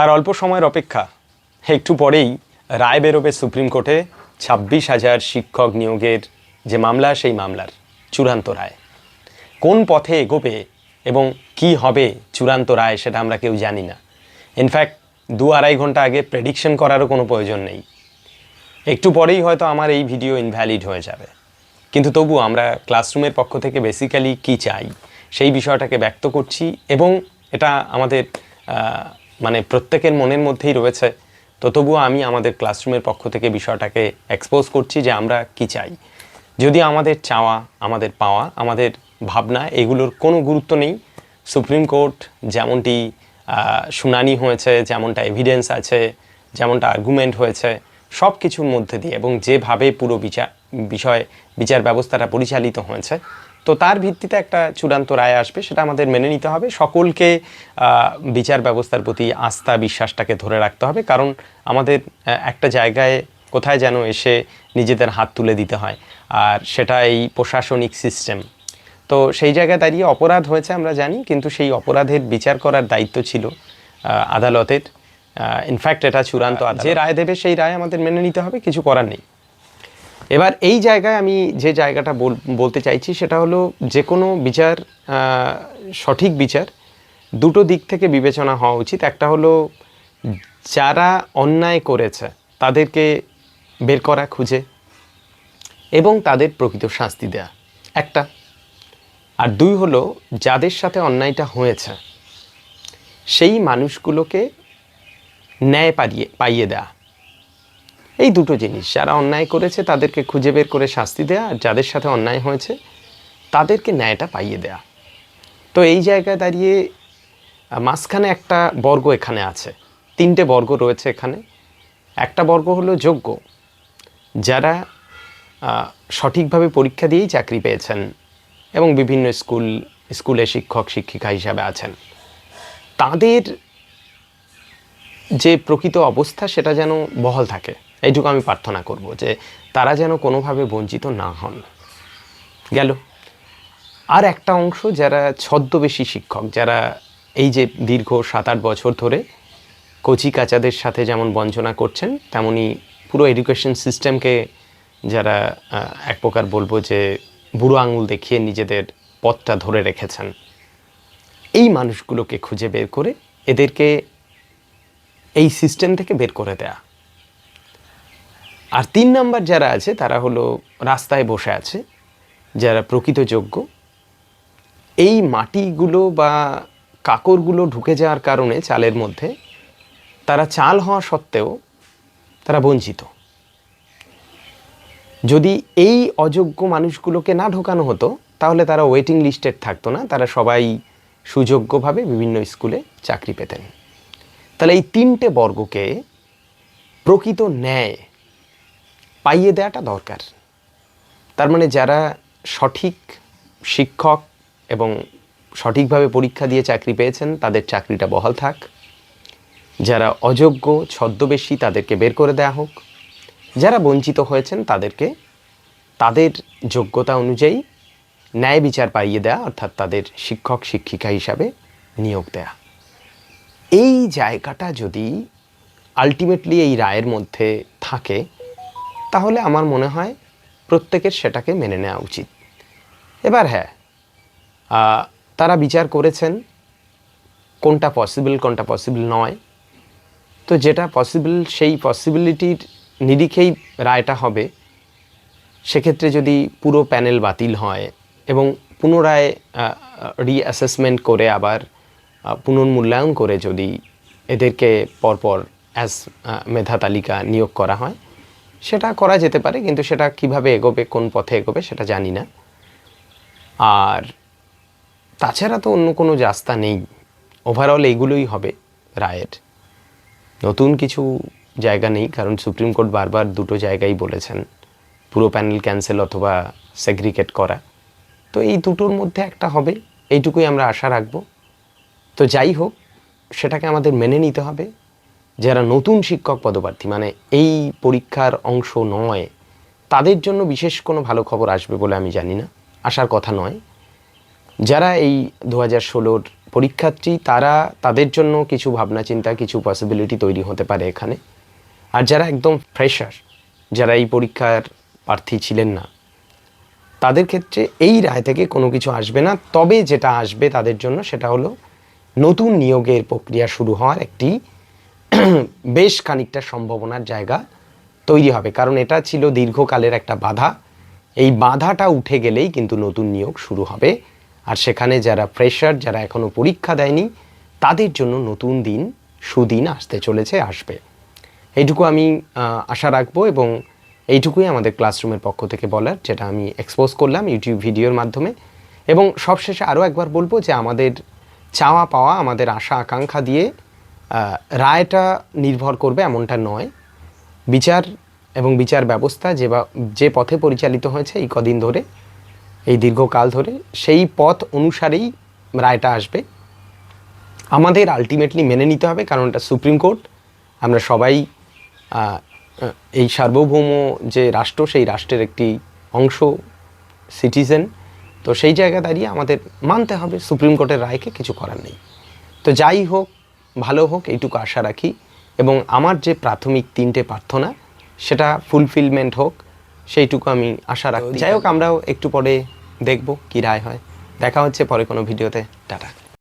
আর অল্প সময়ের অপেক্ষা। একটু পরেই রায় বেরোবে সুপ্রিম কোর্টে, ছাব্বিশ হাজার শিক্ষক নিয়োগের যে মামলা, সেই মামলার চূড়ান্ত রায়। কোন পথে এগোবে এবং কি হবে চূড়ান্ত রায় সেটা আমরা কেউ জানি না। ইনফ্যাক্ট দু আড়াই ঘণ্টা আগে প্রেডিকশন করারও কোনো প্রয়োজন নেই। একটু পরেই হয়তো আমার এই ভিডিও ইনভ্যালিড হয়ে যাবে। কিন্তু তবু আমরা ক্লাসরুমের পক্ষ থেকে বেসিক্যালি কি চাই, সেই বিষয়টাকে ব্যক্ত করছি এবং এটা আমাদের মানে প্রত্যেকের মনের মধ্যেই রয়েছে, তো তবুও আমি আমাদের ক্লাসরুমের পক্ষ থেকে বিষয়টাকে এক্সপোজ করছি যে আমরা কি চাই। যদি আমাদের চাওয়া, আমাদের পাওয়া, আমাদের ভাবনা এগুলোর কোনো গুরুত্ব নেই সুপ্রিম কোর্ট যেমনটি শুনানি হয়েছে, যেমনটা এভিডেন্স আছে, যেমনটা আর্গুমেন্ট হয়েছে সব কিছুর মধ্যে দিয়ে এবং যেভাবে পুরো বিচার বিষয়, বিচার ব্যবস্থাটা পরিচালিত হয়েছে তো তার ভিত্তিতে একটা চূড়ান্ত রায় আসবে সেটা আমাদের মেনে নিতে হবে। সকলকে বিচার ব্যবস্থার প্রতি আস্থা বিশ্বাসটাকে ধরে রাখতে হবে। কারণ আমাদের একটা জায়গায় কোথায় যেন এসে নিজেদের হাত তুলে দিতে হয়। আর সেটা এই প্রশাসনিক সিস্টেম তো সেই জায়গায় দাঁড়িয়ে অপরাধ হয়েছে আমরা জানি কিন্তু সেই অপরাধের বিচার করার দায়িত্ব ছিল আদালতের। ইনফ্যাক্ট এটা চূড়ান্ত। যে রায় দেবে সেই রায় আমাদের মেনে নিতে হবে কিছু করার নেই। এবার এই জায়গায় আমি যে জায়গাটা বল- বলতে চাইছি সেটা হলো যে কোনো বিচার সঠিক বিচার দুটো দিক থেকে বিবেচনা হওয়া উচিত। একটা হলো যারা অন্যায় করেছে তাদেরকে বের করা, খুঁজে এবং তাদের প্রকৃত শাস্তি দেয়া। একটা। আর দুই হলো যাদের সাথে অন্যায়টা হয়েছে, সেই মানুষগুলোকে ন্যায় পাইয়ে পাইয়ে দেয়া। এই দুটো জিনিস, যারা অন্যায় করেছে তাদেরকে খুঁজে বের করে শাস্তি দেয়া আর যাদের সাথে অন্যায় হয়েছে তাদেরকে ন্যায়টা পাইয়ে দেয়া। তো এই জায়গায় দাঁড়িয়ে মাঝখানে একটা বর্গ এখানে আছে, তিনটে বর্গ রয়েছে এখানে। একটা বর্গ হলো যোগ্য, যারা সঠিকভাবে পরীক্ষা দিয়েই চাকরি পেয়েছেন এবং বিভিন্ন স্কুল, স্কুলে শিক্ষক, শিক্ষিকা হিসাবে আছেন। তাদের যে প্রকৃত অবস্থা সেটা যেন বহাল থাকে। এইটুকু আমি প্রার্থনা করব যে তারা যেন কোনোভাবে বঞ্চিত না হন। গেল। আর একটা অংশ যারা ছদ্মবেশী শিক্ষক, যারা এই যে দীর্ঘ সাত আট বছর ধরে কচি কাচাদের সাথে যেমন বঞ্চনা করছেন, তেমনি পুরো এডুকেশন সিস্টেমকে যারা এক প্রকার বলব যে বুড়ো আঙুল দেখিয়ে নিজেদের পথটা ধরে রেখেছেন, এই মানুষগুলোকে খুঁজে বের করে এদেরকে এই সিস্টেম থেকে বের করে দেয়া। আর তিন নাম্বার যারা আছে, তারা হলো রাস্তায় বসে আছে, যারা প্রকৃত যোগ্য। এই মাটিগুলো বা কাকরগুলো ঢুকে যাওয়ার কারণে চালের মধ্যে তারা চাল হওয়া সত্ত্বেও তারা বঞ্চিত। যদি এই অযোগ্য মানুষগুলোকে না ঢোকানো হতো, তাহলে তারা ওয়েটিং লিস্টেড থাকতো না, তারা সবাই সুযোগ্যভাবে বিভিন্ন স্কুলে চাকরি পেতেন। তাহলে এই তিনটে বর্গকে প্রকৃত ন্যায় পাইয়ে দেওয়াটা দরকার। তার মানে যারা সঠিক শিক্ষক এবং সঠিকভাবে পরীক্ষা দিয়ে চাকরি পেয়েছেন, তাদের চাকরিটা বহাল থাক। যারা অযোগ্য, ছদ্মবেশী, তাদেরকে বের করে দেওয়া হোক। যারা বঞ্চিত হয়েছেন, তাদেরকে তাদের যোগ্যতা অনুযায়ী ন্যায় বিচার পাইয়ে দেয়া, অর্থাৎ তাদের শিক্ষক, শিক্ষিকা হিসাবে নিয়োগ দেয়া। এই জায়গাটা যদি আলটিমেটলি এই রায়ের মধ্যে থাকে তাহলে আমার মনে হয় প্রত্যেকের সেটাকে মেনে নেওয়া উচিত। এবার হ্যাঁ তারা বিচার করেছেন কোনটা পসিবল কোনটা পসিবল নয়। তো যেটা পসিবল সেই পসিবিলিটির নিরিখেই রায়টা হবে। সেক্ষেত্রে যদি পুরো প্যানেল বাতিল হয় এবং পুনরায় রিঅ্যাসেসমেন্ট করে আবার পুনর্মূল্যায়ন করে যদি এদেরকে পরপর অ্যাজ মেধা তালিকা নিয়োগ করা হয় সেটা করা যেতে পারে, কিন্তু সেটা কীভাবে এগোবে, কোন পথে এগোবে সেটা জানি না। আর তাছাড়া তো অন্য কোনো রাস্তা নেই। ওভারঅল এইগুলোই হবে রায়ের। নতুন কিছু জায়গা নেই, কারণ সুপ্রিম কোর্ট বারবার দুটো জায়গায় বলেছেন, পুরো প্যানেল ক্যান্সেল অথবা সেগ্রিগেট করা। তো এই দুটোর মধ্যে একটা হবে, এইটুকুই আমরা আশা রাখব। তো যাই হোক, সেটাকে আমাদের মেনে নিতে হবে। যারা নতুন শিক্ষক পদপ্রার্থী মানে এই পরীক্ষার অংশ নয়, তাদের জন্য বিশেষ কোনো ভালো খবর আসবে বলে আমি জানি না, আসার কথা নয়। যারা এই দু হাজার ষোলোর পরীক্ষার্থী, তারা তাদের জন্য কিছু ভাবনা চিন্তা, কিছু পসিবিলিটি তৈরি হতে পারে এখানে। আর যারা একদম ফ্রেশার যারা এই পরীক্ষার প্রার্থী ছিলেন না, তাদের ক্ষেত্রে এই রায় থেকে কোনো কিছু আসবে না। তবে যেটা আসবে তাদের জন্য সেটা হলো নতুন নিয়োগের প্রক্রিয়া শুরু হওয়ার একটি বেশ খানিকটা সম্ভাবনার জায়গা তৈরি হবে, কারণ এটা ছিল দীর্ঘকালের একটা বাধা। এই বাধাটা উঠে গেলেই কিন্তু নতুন নিয়োগ শুরু হবে। আর সেখানে যারা ফ্রেশার যারা এখনও পরীক্ষা দেয়নি, তাদের জন্য নতুন দিন, সুদিন আসতে চলেছে, আসবে। এইটুকু আমি আশা রাখব এবং এইটুকুই আমাদের ক্লাসরুমের পক্ষ থেকে বলার, যেটা আমি এক্সপোজ করলাম ইউটিউব ভিডিওর মাধ্যমে। এবং সবশেষে আরও একবার বলব যে আমাদের চাওয়া পাওয়া আমাদের আশা আকাঙ্ক্ষা দিয়ে রায়টা নির্ভর করবে এমনটা নয়। বিচার এবং বিচার ব্যবস্থা যে বা, যে পথে পরিচালিত হয়েছে এই কদিন ধরে, এই দীর্ঘকাল ধরে, সেই পথ অনুসারেই রায়টা আসবে। আমাদের আলটিমেটলি মেনে নিতে হবে, কারণ এটা সুপ্রিম কোর্ট। আমরা সবাই এই সার্বভৌম যে রাষ্ট্র, সেই রাষ্ট্রের একটি অংশ সিটিজেন তো সেই জায়গা দাঁড়িয়ে আমাদের মানতে হবে, সুপ্রিম কোর্টের রায়কে কিছু করার নেই। তো যাই হোক ভালো হোক এইটুকু আশা রাখি। এবং আমার যে প্রাথমিক তিনটে প্রার্থনা সেটা ফুলফিলমেন্ট হোক সেইটুকু আমি আশা রাখি। যাই হোক। আমরাও একটু পরে দেখব কী রায় হয়। দেখা হচ্ছে পরে কোনো ভিডিওতে। টাটা।